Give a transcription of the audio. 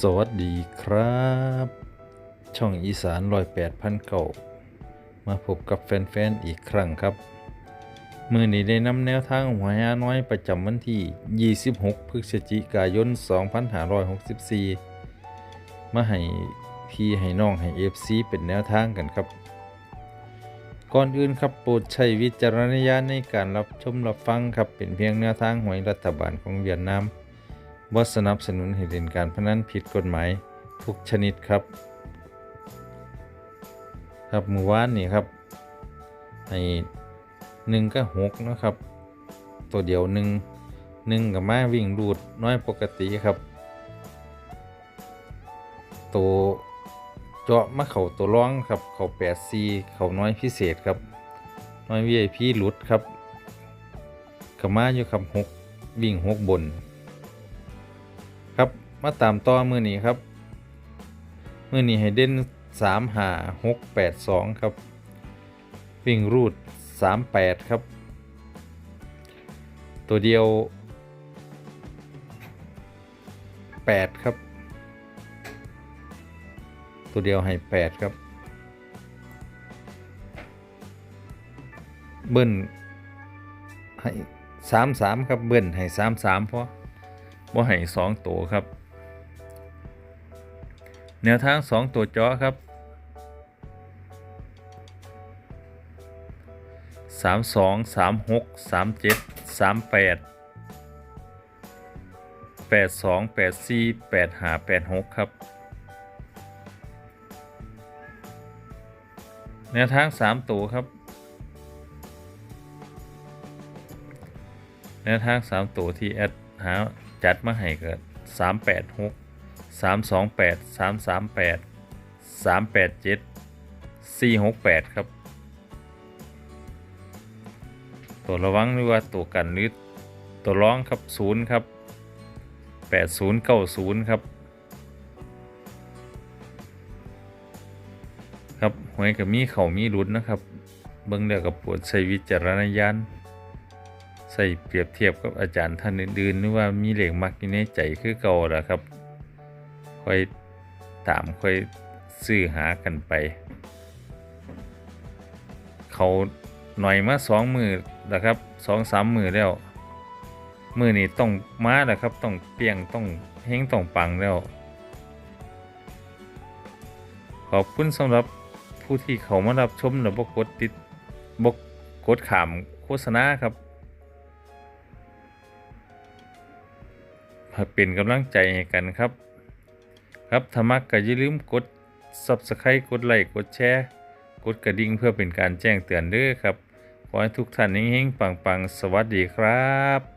สวัสดีครับ ช่องอีสานรอยแปดพันเก่ามาพบกับแฟนๆอีกครั้งครับ มือนี้ได้นำแนวทางหัวหาน้อยประจำวันที่ 26 พฤศจิกายน 2564 มาให้พี่ให้น้องให้เอฟซีเป็นแนวทางกันครับ ก่อนอื่นครับโปรดใช้วิจารณญาณในการรับชมรับฟังครับเป็นเพียงแนวทางหวยรัฐบาลของเวียดนาม บ่าสนับสนุนให้เล่นการพนันผิดกฎหมายทุกชนิดครับ ครับมือวานนี่ครับให้หนึ่งก็หกนะครับ ตัวเดียวหนึ่งหนึ่งกับมาวิ่งรูดน้อยปกติครับ ตัวเจาะมาเข่าตัวร้องครับ เข่าแปดซีเข่าน้อยพิเศษครับ น้อยวีไอพีหลุดครับกับมาอยู่ครับหกวิ่งหกบน มาตามต่อมือนี้ครับ มือนี้ให้เด่นสามหาหกแปดสองครับ วิ่งรูดสามแปดครับ ตัวเดียวแปดครับ ตัวเดียวให้แปดครับ เบิ้ลให้สามสามครับเบิ้ลให้สามสามเพราะว่าให้สองตัวครับ แนวทางสองตัวเจาะครับสามสองสามหกสามเจ็ดสามแปดแปดสองแปดซีแปดหาแปดหกครับ แนวทางสามตัวครับ แนวทางสามตัวที่แอดหาจัดมาให้ก็สาม แปดหกสามสองแปดสามสามแปดสามแปดเจ็ดซีหกแปดครับ ตัวระวังหรือว่าตัวกันหรือตัวร้องครับศูนย์ครับแปดศูนย์เก้าศูนย์ครับ ครับหวยกับมีเข่ามีรุนนะครับ เบิ่งเดียวกับปวดใช้วิจารณญาณใส่เปรียบเทียบกับอาจารย์ท่านอื่นๆนึกว่ามีเหล็กมักอยู่ในใจคือเก่าละครับ ค่อยตามค่อยซื้อหากันไป เขาหน่อยมาสองมือแล้วครับสองสามมือแล้ว มือนี้ต้องมาแล้วครับต้องเปียงต้องเฮงต้องปังแล้ว ขอบคุณสำหรับผู้ที่เขามารับชมและบกกดติดบกกดขามโฆษณาครับเป็นกำลังใจให้กันครับ ครับถ้ามักก็อย่าลืมกด Subscribe กดไลค์กดแชร์กดกระดิ่งเพื่อเป็นการแจ้งเตือนด้วยครับ ขอให้ทุกท่านเฮงๆปังๆ สวัสดีครับ